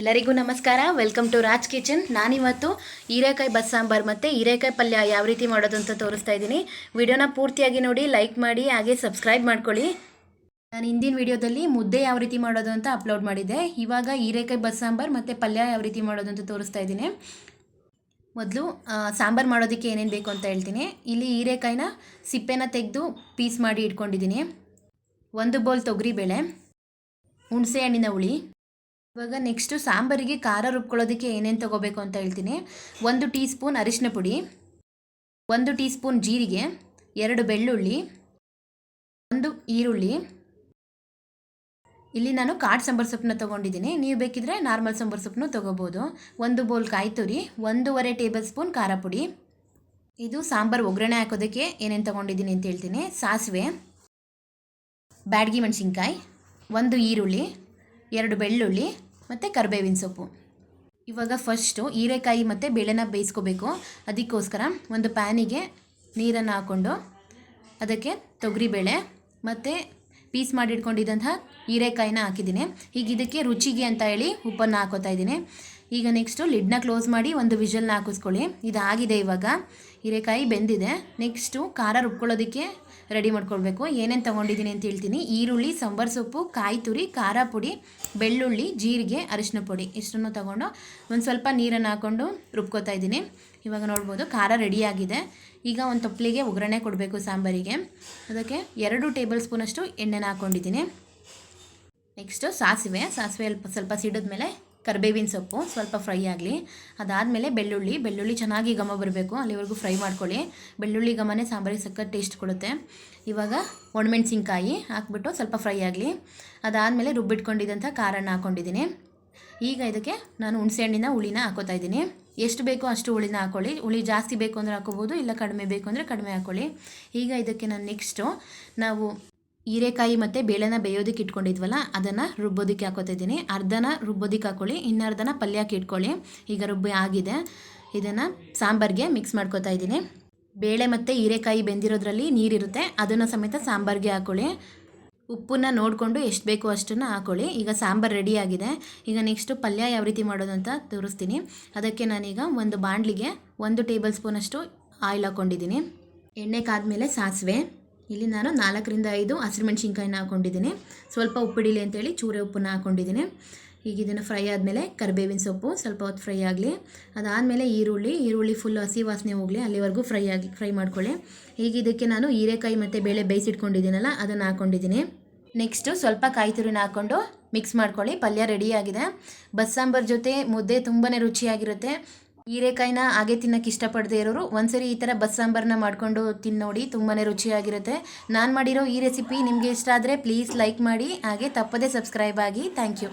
ಎಲ್ಲರಿಗೂ ನಮಸ್ಕಾರ. Welcome to Raj kitchen ನಾನಿವತ್ತು ಹೀರೆಕಾಯಿ ಬಸ್ ಸಾಂಬಾರು ಮತ್ತು ಹೀರೆಕಾಯಿ ಪಲ್ಯ ಯಾವ ರೀತಿ ಮಾಡೋದು ಅಂತ ತೋರಿಸ್ತಾ ಇದ್ದೀನಿ. ವಿಡಿಯೋನ ಪೂರ್ತಿಯಾಗಿ ನೋಡಿ ಲೈಕ್ ಮಾಡಿ, ಹಾಗೆ ಸಬ್ಸ್ಕ್ರೈಬ್ ಮಾಡ್ಕೊಳ್ಳಿ. ನಾನು ಹಿಂದಿನ ವಿಡಿಯೋದಲ್ಲಿ ಮುದ್ದೆ ಯಾವ ರೀತಿ ಮಾಡೋದು ಅಂತ ಅಪ್ಲೋಡ್ ಮಾಡಿದ್ದೆ. ಇವಾಗ ಹೀರೆಕಾಯಿ ಬಸ್ ಸಾಂಬಾರು ಮತ್ತು ಪಲ್ಯ ಯಾವ ರೀತಿ ಮಾಡೋದು ಅಂತ ತೋರಿಸ್ತಾ ಇದ್ದೀನಿ. ಮೊದಲು ಸಾಂಬಾರು ಮಾಡೋದಕ್ಕೆ ಏನೇನು ಬೇಕು ಅಂತ ಹೇಳ್ತೀನಿ. ಇಲ್ಲಿ ಹೀರೆಕಾಯಿನ ಸಿಪ್ಪೆನ ತೆಗೆದು ಪೀಸ್ ಮಾಡಿ ಇಟ್ಕೊಂಡಿದ್ದೀನಿ. ಒಂದು ಬೌಲ್ ತೊಗರಿಬೇಳೆ, ಹುಣಸೆ ಹಣ್ಣಿನ ಹುಳಿ ಇವಾಗ ನೆಕ್ಸ್ಟು ಸಾಂಬಾರಿಗೆ ಖಾರ ರುಬ್ಕೊಳ್ಳೋದಕ್ಕೆ ಏನೇನು ತೊಗೋಬೇಕು ಅಂತ ಹೇಳ್ತೀನಿ. ಒಂದು ಟೀ ಸ್ಪೂನ್ ಅರಿಶಿನ ಪುಡಿ, ಒಂದು ಟೀ ಸ್ಪೂನ್ ಜೀರಿಗೆ, ಎರಡು ಬೆಳ್ಳುಳ್ಳಿ, ಒಂದು ಈರುಳ್ಳಿ. ಇಲ್ಲಿ ನಾನು ಕಾಡು ಸಾಂಬಾರು ಸೊಪ್ಪನ್ನ ತೊಗೊಂಡಿದ್ದೀನಿ. ನೀವು ಬೇಕಿದ್ರೆ ನಾರ್ಮಲ್ ಸಾಂಬಾರು ಸೊಪ್ಪನ್ನು ತೊಗೋಬೋದು. ಒಂದು ಬೌಲ್ ಕಾಯಿ ತುರಿ, ಒಂದೂವರೆ ಟೇಬಲ್ ಸ್ಪೂನ್ ಖಾರ ಪುಡಿ. ಇದು ಸಾಂಬಾರು ಒಗ್ಗರಣೆ ಹಾಕೋದಕ್ಕೆ ಏನೇನು ತೊಗೊಂಡಿದ್ದೀನಿ ಅಂತ ಹೇಳ್ತೀನಿ. ಸಾಸಿವೆ, ಬ್ಯಾಡಗಿ ಮೆಣಸಿನ್ಕಾಯಿ, ಒಂದು ಈರುಳ್ಳಿ ಎರಡು ಬೆಳ್ಳುಳ್ಳಿ ಮತ್ತು ಕರಿಬೇವಿನ ಸೊಪ್ಪು. ಇವಾಗ ಫಸ್ಟು ಹೀರೆಕಾಯಿ ಮತ್ತು ಬೇಳೆನ ಬೇಯಿಸ್ಕೋಬೇಕು. ಅದಕ್ಕೋಸ್ಕರ ಒಂದು ಪ್ಯಾನಿಗೆ ನೀರನ್ನು ಹಾಕ್ಕೊಂಡು ಅದಕ್ಕೆ ತೊಗರಿಬೇಳೆ ಮತ್ತು ಪೀಸ್ ಮಾಡಿಟ್ಕೊಂಡಿದ್ದಂತಹ ಹೀರೆಕಾಯಿನ ಹಾಕಿದ್ದೀನಿ. ಈಗ ಇದಕ್ಕೆ ರುಚಿಗೆ ಅಂತ ಹೇಳಿ ಉಪ್ಪನ್ನು ಹಾಕೋತಾ ಇದ್ದೀನಿ. ಈಗ ನೆಕ್ಸ್ಟು ಲಿಡ್ನ ಕ್ಲೋಸ್ ಮಾಡಿ ಒಂದು ವಿಷಲ್ನ ಹಾಕಿಸ್ಕೊಳ್ಳಿ. ಇದಾಗಿದೆ ಇವಾಗ. ಹೀರೆಕಾಯಿ ಬೆಂದಿದೆ. ನೆಕ್ಸ್ಟು ಖಾರ ರುಬ್ಕೊಳ್ಳೋದಕ್ಕೆ ರೆಡಿ ಮಾಡ್ಕೊಳ್ಬೇಕು. ಏನೇನು ತೊಗೊಂಡಿದ್ದೀನಿ ಅಂತ ಹೇಳ್ತೀನಿ. ಈರುಳ್ಳಿ, ಸಾಂಬಾರು ಸೊಪ್ಪು ಕಾಯಿ ತುರಿ ಖಾರ ಪುಡಿ, ಬೆಳ್ಳುಳ್ಳಿ, ಜೀರಿಗೆ, ಅರಿಶಿನ ಪುಡಿ. ಇಷ್ಟನ್ನು ತೊಗೊಂಡು ಒಂದು ಸ್ವಲ್ಪ ನೀರನ್ನು ಹಾಕ್ಕೊಂಡು ರುಬ್ಕೋತಾ ಇದ್ದೀನಿ. ಇವಾಗ ನೋಡ್ಬೋದು ಖಾರ ರೆಡಿಯಾಗಿದೆ ಈಗ ಒಂದು ತಪ್ಪಲಿಗೆ ಒಗ್ಗರಣೆ ಕೊಡಬೇಕು ಸಾಂಬಾರಿಗೆ. ಅದಕ್ಕೆ ಎರಡು ಟೇಬಲ್ ಸ್ಪೂನಷ್ಟು ಎಣ್ಣೆನ ಹಾಕ್ಕೊಂಡಿದ್ದೀನಿ ನೆಕ್ಸ್ಟು ಸಾಸಿವೆ. ಸಾಸಿವೆ ಸ್ವಲ್ಪ ಸಿಡಿದ್ಮೇಲೆ ಕರಿಬೇವಿನ ಸೊಪ್ಪು, ಸ್ವಲ್ಪ ಫ್ರೈ ಆಗಲಿ. ಅದಾದಮೇಲೆ ಬೆಳ್ಳುಳ್ಳಿ ಬೆಳ್ಳುಳ್ಳಿ ಚೆನ್ನಾಗಿ ಘಮ ಬರಬೇಕು. ಅಲ್ಲಿವರೆಗೂ ಫ್ರೈ ಮಾಡ್ಕೊಳ್ಳಿ. ಬೆಳ್ಳುಳ್ಳಿ ಘಮನೇ ಸಾಂಬಾರಿಗೆ ಸಖತ್ ಟೇಸ್ಟ್ ಕೊಡುತ್ತೆ. ಇವಾಗ ಒಣಮೆಣ್ಸಿನ್ಕಾಯಿ ಹಾಕ್ಬಿಟ್ಟು ಸ್ವಲ್ಪ ಫ್ರೈ ಆಗಲಿ. ಅದಾದಮೇಲೆ ರುಬ್ಬಿಟ್ಕೊಂಡಿದ್ದಂಥ ಖಾರನ ಹಾಕ್ಕೊಂಡಿದ್ದೀನಿ. ಈಗ ಇದಕ್ಕೆ ನಾನು ಹುಣಸೆಹಣ್ಣಿನ ಹುಳಿನ ಹಾಕೋತಾ ಇದ್ದೀನಿ. ಎಷ್ಟು ಬೇಕೋ ಅಷ್ಟು ಹುಳಿನ ಹಾಕ್ಕೊಳ್ಳಿ ಹುಳಿ ಜಾಸ್ತಿ ಬೇಕು ಅಂದರೆ ಹಾಕೋಬೋದು ಇಲ್ಲ ಕಡಿಮೆ ಬೇಕು ಅಂದರೆ ಕಡಿಮೆ ಹಾಕ್ಕೊಳ್ಳಿ ಈಗ ಇದಕ್ಕೆ ನಾನು ನೆಕ್ಸ್ಟು ನಾವು ಹೀರೆಕಾಯಿ ಮತ್ತು ಬೇಳೆನ ಬೇಯೋದಕ್ಕೆ ಇಟ್ಕೊಂಡಿದ್ವಲ್ಲ, ಅದನ್ನು ರುಬ್ಬೋದಕ್ಕೆ ಹಾಕೋತಾ ಇದ್ದೀನಿ ಅರ್ಧನ ರುಬ್ಬೋದಕ್ಕೆ ಹಾಕೊಳ್ಳಿ, ಇನ್ನರ್ಧನ ಪಲ್ಯಕ್ಕೆ ಇಟ್ಕೊಳ್ಳಿ. ಈಗ ರುಬ್ಬಿ ಆಗಿದೆ. ಇದನ್ನು ಸಾಂಬಾರಿಗೆ ಮಿಕ್ಸ್ ಮಾಡ್ಕೋತಾ ಇದ್ದೀನಿ. ಬೇಳೆ ಮತ್ತು ಹೀರೆಕಾಯಿ ಬೆಂದಿರೋದ್ರಲ್ಲಿ ನೀರಿರುತ್ತೆ, ಅದನ್ನು ಸಮೇತ ಸಾಂಬಾರಿಗೆ ಹಾಕೊಳ್ಳಿ. ಉಪ್ಪನ್ನ ನೋಡಿಕೊಂಡು ಎಷ್ಟು ಬೇಕೋ ಅಷ್ಟನ್ನು ಹಾಕೊಳ್ಳಿ. ಈಗ ಸಾಂಬಾರು ರೆಡಿಯಾಗಿದೆ ಈಗ ನೆಕ್ಸ್ಟು ಪಲ್ಯ ಯಾವ ರೀತಿ ಮಾಡೋದು ಅಂತ ತೋರಿಸ್ತೀನಿ. ಅದಕ್ಕೆ ನಾನೀಗ ಒಂದು ಬಾಣಲಿಗೆ ಒಂದು ಟೇಬಲ್ ಸ್ಪೂನಷ್ಟು ಆಯಿಲ್ ಹಾಕ್ಕೊಂಡಿದ್ದೀನಿ ಎಣ್ಣೆ ಕಾದ್ಮೇಲೆ ಸಾಸಿವೆ. ಇಲ್ಲಿ ನಾನು ನಾಲ್ಕರಿಂದ ಐದು ಹಸಿರು ಮೆಣಸಿನ್ಕಾಯಿನ ಹಾಕ್ಕೊಂಡಿದ್ದೀನಿ ಸ್ವಲ್ಪ ಉಪ್ಪಿಡಿಲಿ ಅಂತೇಳಿ ಚೂರೆ ಉಪ್ಪನ್ನ ಹಾಕ್ಕೊಂಡಿದ್ದೀನಿ ಈಗ ಇದನ್ನು ಫ್ರೈ ಆದಮೇಲೆ ಕರಿಬೇವಿನ ಸೊಪ್ಪು, ಸ್ವಲ್ಪ ಹೊತ್ತು ಫ್ರೈ ಆಗಲಿ. ಅದಾದಮೇಲೆ ಈರುಳ್ಳಿ ಈರುಳ್ಳಿ ಫುಲ್ ಹಸಿ ವಾಸನೆ ಹೋಗಲಿ, ಅಲ್ಲಿವರೆಗೂ ಫ್ರೈ ಆಗಿ, ಫ್ರೈ ಮಾಡ್ಕೊಳ್ಳಿ. ಈಗ ಇದಕ್ಕೆ ನಾನು ಹೀರೆಕಾಯಿ ಮತ್ತು ಬೇಳೆ ಬೇಯಿಸಿಟ್ಕೊಂಡಿದ್ದೀನಲ್ಲ ಅದನ್ನು ಹಾಕ್ಕೊಂಡಿದ್ದೀನಿ ನೆಕ್ಸ್ಟು ಸ್ವಲ್ಪ ಕಾಯಿ ತುರಿನ ಹಾಕ್ಕೊಂಡು ಮಿಕ್ಸ್ ಮಾಡ್ಕೊಳ್ಳಿ. ಪಲ್ಯ ರೆಡಿಯಾಗಿದೆ ಬಸ್ ಸಾಂಬಾರ್ ಜೊತೆ ಮುದ್ದೆ ತುಂಬಾ ರುಚಿಯಾಗಿರುತ್ತೆ. ಹೀರೆಕಾಯಿನ ಹಾಗೆ ತಿನ್ನೋಕ್ಕೆ ಇಷ್ಟಪಡದೇ ಇರೋರು ಒಂದ್ಸರಿ ಈ ಥರ ಬಸ್ ಸಾಂಬಾರನ್ನ ಮಾಡಿಕೊಂಡು ತಿನ್ನೋಡಿ ತುಂಬಾ ರುಚಿಯಾಗಿರುತ್ತೆ. ನಾನು ಮಾಡಿರೋ ಈ ರೆಸಿಪಿ ನಿಮಗೆ ಇಷ್ಟ ಆದರೆ ಪ್ಲೀಸ್ ಲೈಕ್ ಮಾಡಿ, ಹಾಗೆ ತಪ್ಪದೇ ಸಬ್ಸ್ಕ್ರೈಬ್ ಆಗಿ. Thank you